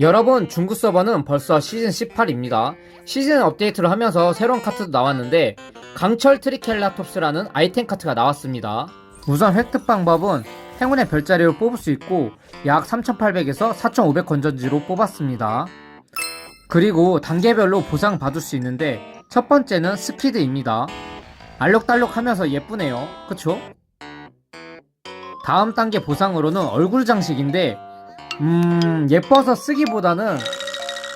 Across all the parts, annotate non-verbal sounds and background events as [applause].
여러분 중국 서버는 벌써 시즌 18입니다. 시즌 업데이트를 하면서 새로운 카트도 나왔는데 강철 트리켈라톱스라는 아이템 카트가 나왔습니다. 우선 획득 방법은 행운의 별자리로 뽑을 수 있고 약 3800에서 4500 건전지로 뽑았습니다. 그리고 단계별로 보상 받을 수 있는데 첫 번째는 스피드입니다. 알록달록 하면서 예쁘네요. 그쵸? 다음 단계 보상으로는 얼굴 장식인데 음, 예뻐서 쓰기보다는,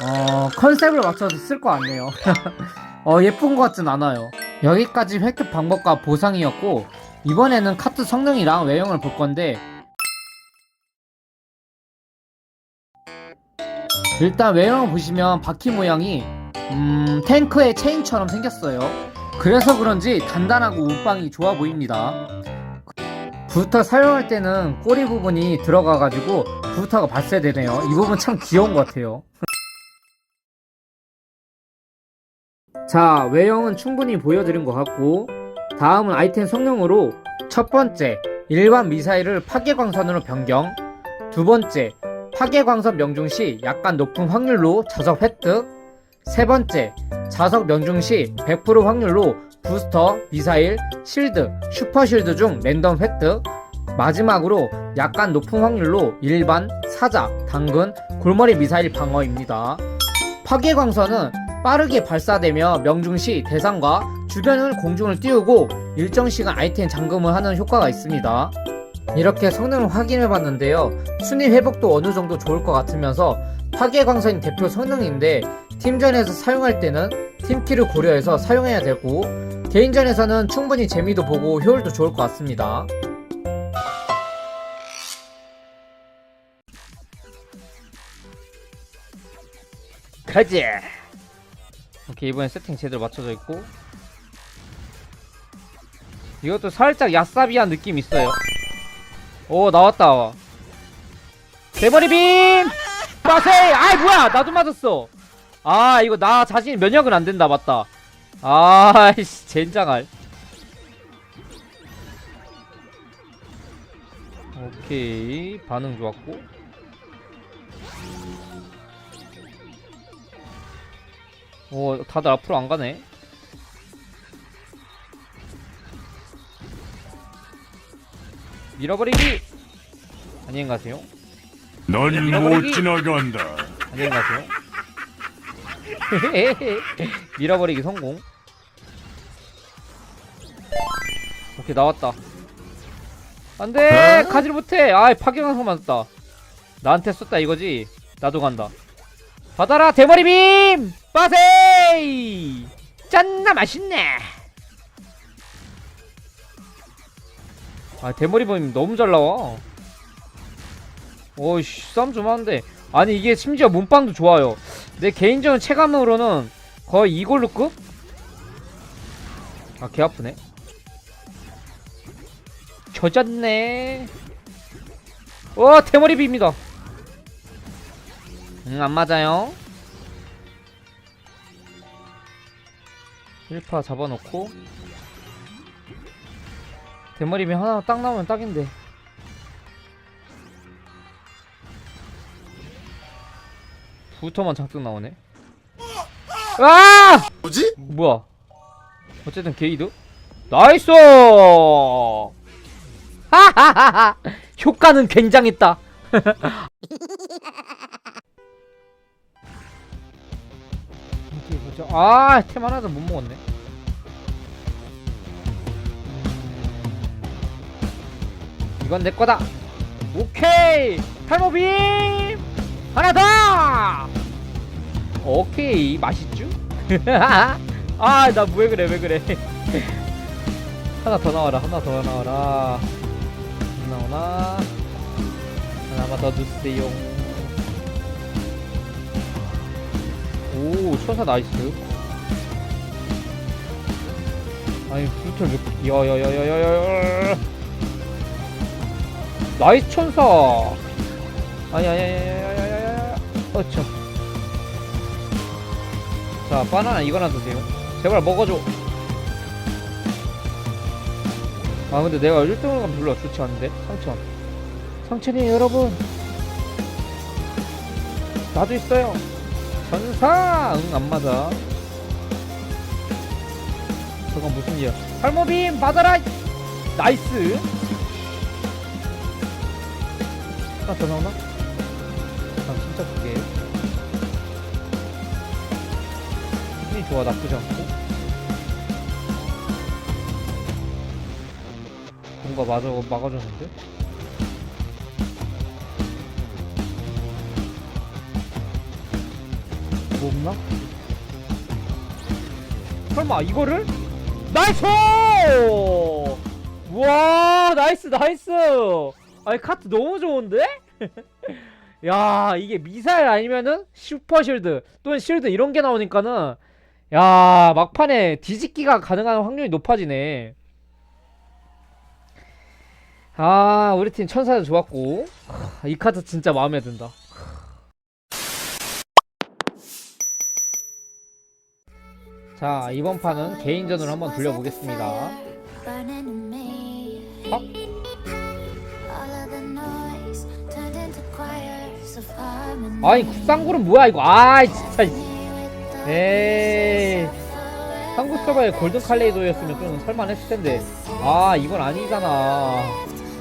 어, 컨셉을 맞춰서 쓸 것 같네요. [laughs] 어, 예쁜 것 같진 않아요. 여기까지 획득 방법과 보상이었고, 이번에는 카트 성능이랑 외형을 볼 건데, 일단 외형을 보시면 바퀴 모양이, 음, 탱크의 체인처럼 생겼어요. 그래서 그런지 단단하고 운빵이 좋아 보입니다. 부터 사용할 때는 꼬리 부분이 들어가가지고 부터가 발사되네요. 이 부분 참 귀여운 것 같아요. 자, 외형은 충분히 보여드린 것 같고, 다음은 아이템 성능으로 첫 번째, 일반 미사일을 파괴광선으로 변경. 두 번째, 파괴광선 명중 시 약간 높은 확률로 자석 획득. 세 번째, 자석 명중 시 100% 확률로 부스터, 미사일, 실드, 슈퍼실드 중 랜덤 획득. 마지막으로 약간 높은 확률로 일반, 사자, 당근, 골머리 미사일 방어입니다. 파괴광선은 빠르게 발사되며 명중시 대상과 주변을 공중을 띄우고 일정 시간 아이템 잠금을 하는 효과가 있습니다. 이렇게 성능을 확인해 봤는데요. 순위 회복도 어느 정도 좋을 것 같으면서 파괴광선이 대표 성능인데 팀전에서 사용할 때는 팀키를 고려해서 사용해야 되고 개인전에서는 충분히 재미도 보고 효율도 좋을 것 같습니다. 가지. 오케이 이번엔 세팅 제대로 맞춰져 있고 이것도 살짝 야사비한 느낌 있어요. 오 나왔다. 대머리 빔. 빠세이. 아이 뭐야 나도 맞았어. 아 이거 나 자신 면역은 안 된다 맞다. [laughs] 아이씨 젠장할. 오케이 반응 좋았고. 오, 다들 앞으로 안 가네. 밀어버리기! 안녕히 가세요. 넌 잃어버리기. 못 지나간다. 안녕히 가세요. [laughs] 밀어버리기 성공. 오케이, 나왔다. 안 돼! 가지를 못해! 아이, 파괴광선 맞았다. 나한테 썼다 이거지? 나도 간다. 받아라, 대머리 빔! 빠세이! 짠나 맛있네! 아, 대머리 빔 너무 잘 나와. 오이씨, 싸움 좀 하는데. 아니, 이게 심지어 몸빵도 좋아요. 내 개인적인 체감으로는 거의 이걸로 급? 아, 개 아프네. 젖었네. 와, 대머리 빔이다. 응, 안 맞아요. 1파 잡아놓고. 대머리면 하나 딱 나오면 딱인데. 부터만 장뜩 나오네. 아! 뭐지? 뭐야? 어쨌든 게이드? 나이스! 하하하하! 효과는 굉장했다 [laughs] 어디 보자 아템 하나도 못 먹었네. 이건 내 거다. 오케이! 탈모빔! 하나 더! 오케이 맛있죠? [laughs] 아나 왜 그래 왜 그래. [laughs] 하나 더 나와라 하나 더 나와라. 안 나오나? 하나만 더 주세요 오 천사 나이스. 아니 불털 몇 야야야야야야 나이스 천사! 아니 아니 아니 아니 어참 자 바나나 이거나 드세요. 제발 먹어줘. 아 근데 내가 1등을 가면 별로 좋지 않은데? 상천. 상천이에요 여러분. 나도 있어요 전사! 응 안 맞아. 저건 무슨 일이야? 탈모빔 받아라! 나이스! 하나 더 나오나? 난 진짜 크게. 힘이 좋아 나쁘지 않고. 뭔가 맞아 막아줬는데? 뭐 없나? 설마 이거를? 나이스! 와 나이스 나이스 아니 카트 너무 좋은데? [laughs] 야 이게 미사일 아니면은 슈퍼 실드 또는 실드 이런 게 나오니까는 야 막판에 뒤집기가 가능한 확률이 높아지네 아 우리 팀 천사도 좋았고 하, 이 카드 진짜 마음에 든다 자 이번 판은 개인전으로 한번 돌려보겠습니다. 어? 아니 쌍구는 뭐야 이거? 아이 진짜. 에이. 한국 서버에 골든 칼레이도였으면 좀 살만했을 텐데. 아 이건 아니잖아.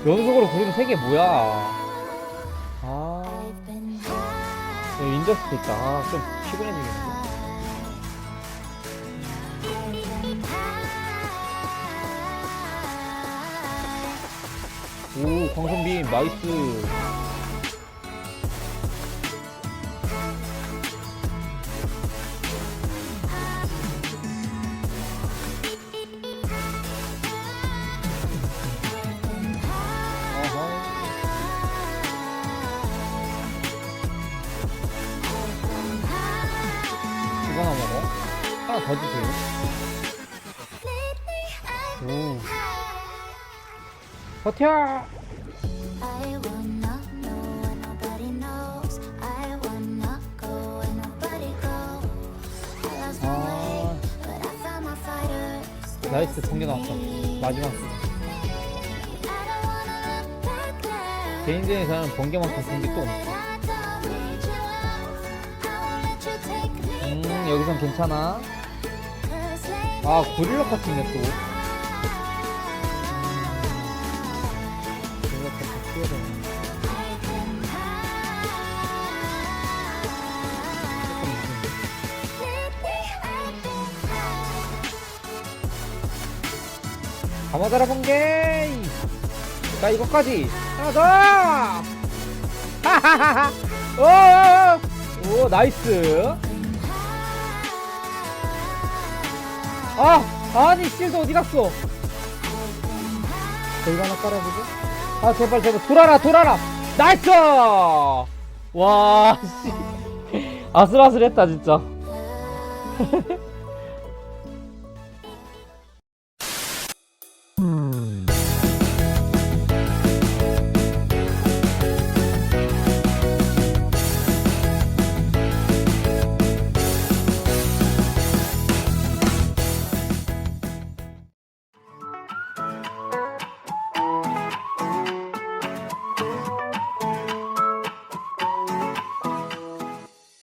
연속으로 그룹 3개 뭐야? 아. 여기 인더스트 있다. 아, 좀 피곤해지겠네 오 광선빔 나이스. 이거 하나 먹어? 하나 더 주세요. 오 버텨 아. 나이스 번개 나왔다 마지막. 개인전에서는 번개만큼 좋은 게또 없어 음 여기선 괜찮아 아 고릴라 같은데 또 high. 가마다라 번개 자 이거까지. 하나 더. 하하하하. 오, 오 나이스. 아 아니 실드 어디 갔어? 저 이거 하나 깔아보고. 아 제발 제발. 돌아라 돌아라. 나이스! 와 씨. 아슬아슬했다 진짜 [laughs]